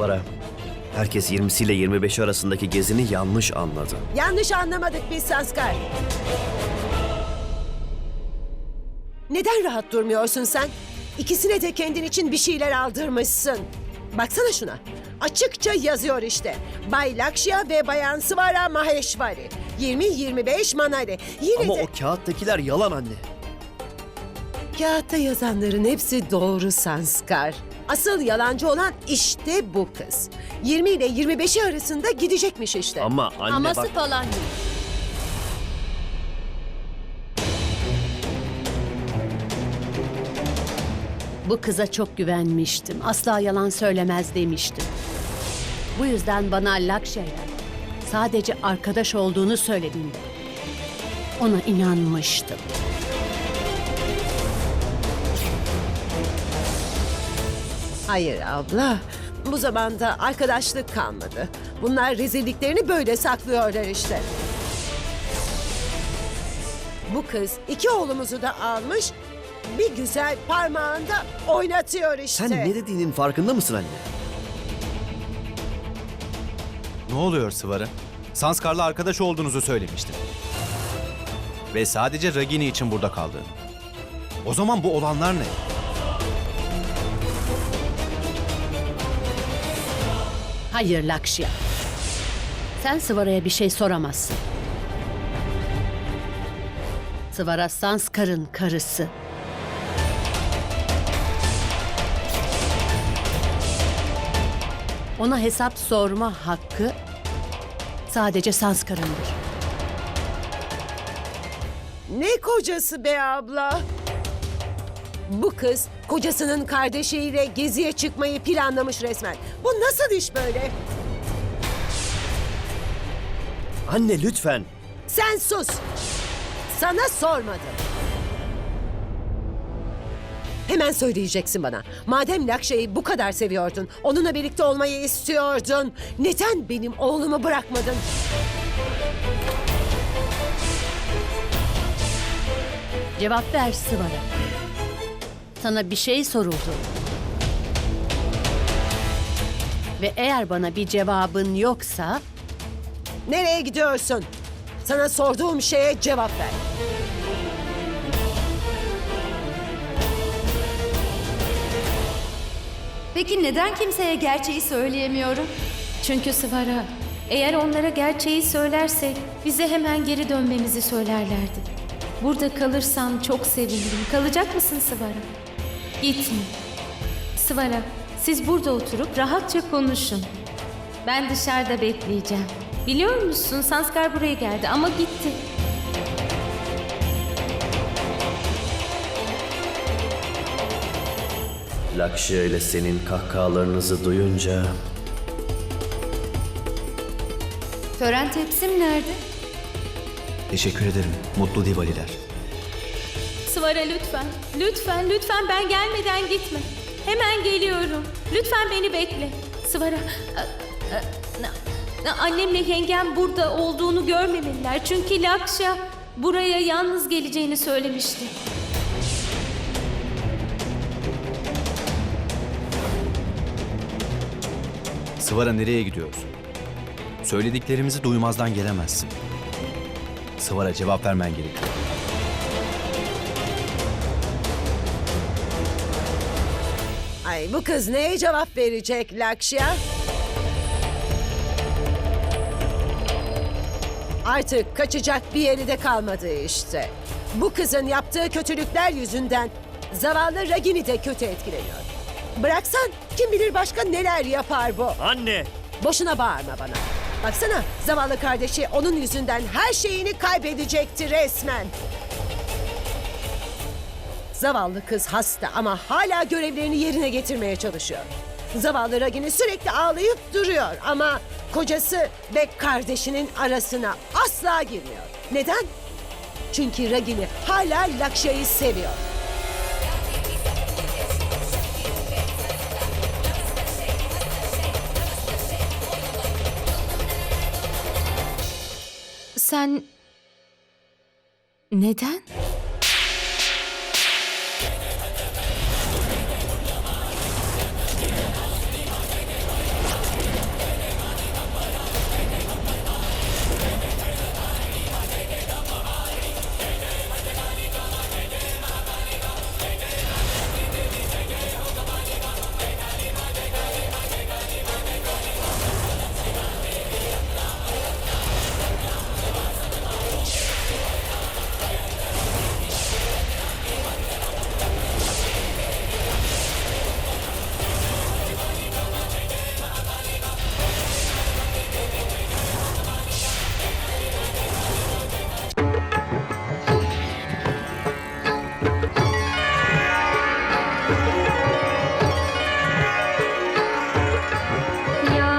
Sıvara. Herkes 20'si ile 25 arasındaki gezini yanlış anladı. Yanlış anlamadık biz Sanskar. Neden rahat durmuyorsun sen? İkisine de kendin için bir şeyler aldırmışsın. Baksana şuna. Açıkça yazıyor işte. Bay Lakşya ve Bayan Svara Maheshwari. 20-25 Manali. Yine Ama de o kağıttakiler yalan anne. kağıtta yazanların hepsi doğru Sanskar. Asıl yalancı olan işte bu kız. 20 ile 25'i arasında gidecekmiş işte. Ama anne Aması bak. falan yok. Bu kıza çok güvenmiştim. Asla yalan söylemez demiştim. Bu yüzden bana Lakşa'ya sadece arkadaş olduğunu söylediğinde ona inanmıştım. Hayır abla. Bu zamanda arkadaşlık kalmadı. Bunlar rezilliklerini böyle saklıyorlar işte. Bu kız iki oğlumuzu da almış, bir güzel parmağında oynatıyor işte. Sen ne dediğinin farkında mısın anne? Ne oluyor Sıvara? Sanskar'la arkadaş olduğunuzu söylemiştin. Ve sadece Ragini için burada kaldığını. O zaman bu olanlar ne? Hayır Lakşya. Sen Sıvara'ya bir şey soramazsın. Sıvara Sanskar'ın karısı. Ona hesap sorma hakkı sadece Sanskar'ındır. Ne kocası be abla? Bu kız kocasının kardeşiyle geziye çıkmayı planlamış resmen. Bu nasıl iş böyle? Anne lütfen. Sen sus. Sana sormadım. Hemen söyleyeceksin bana. Madem Lakşa'yı bu kadar seviyordun, onunla birlikte olmayı istiyordun. Neden benim oğlumu bırakmadın? Cevap ver Sıvara. Sana bir şey soruldu. Ve eğer bana bir cevabın yoksa Nereye gidiyorsun? Sana sorduğum şeye cevap ver. Peki neden kimseye gerçeği söyleyemiyorum? Çünkü Sıvara, eğer onlara gerçeği söylersek bize hemen geri dönmemizi söylerlerdi. Burada kalırsan çok sevinirim. Kalacak mısın Sıvara? Gitme. Sıvara, siz burada oturup rahatça konuşun. Ben dışarıda bekleyeceğim. Biliyor musun Sanskar buraya geldi ama gitti. Lakşya ile senin kahkahalarınızı duyunca Tören tepsim nerede? Teşekkür ederim. Mutlu Diwaliler. Sıvara lütfen, lütfen, lütfen ben gelmeden gitme. Hemen geliyorum. Lütfen beni bekle. Sıvara, na- na- annemle yengem burada olduğunu görmemeliler. Çünkü Lakşa buraya yalnız geleceğini söylemişti. Sıvara nereye gidiyorsun? Söylediklerimizi duymazdan gelemezsin. Sıvara cevap vermen gerekiyor. Ay bu kız neye cevap verecek Lakşya? Artık kaçacak bir yeri de kalmadı işte. Bu kızın yaptığı kötülükler yüzünden zavallı Ragini de kötü etkileniyor. Bıraksan kim bilir başka neler yapar bu. Anne! Boşuna bağırma bana. Baksana zavallı kardeşi onun yüzünden her şeyini kaybedecekti resmen. Zavallı kız hasta ama hala görevlerini yerine getirmeye çalışıyor. Zavallı Ragini sürekli ağlayıp duruyor ama kocası ve kardeşinin arasına asla girmiyor. Neden? Çünkü Ragini hala Lakşa'yı seviyor. Sen neden?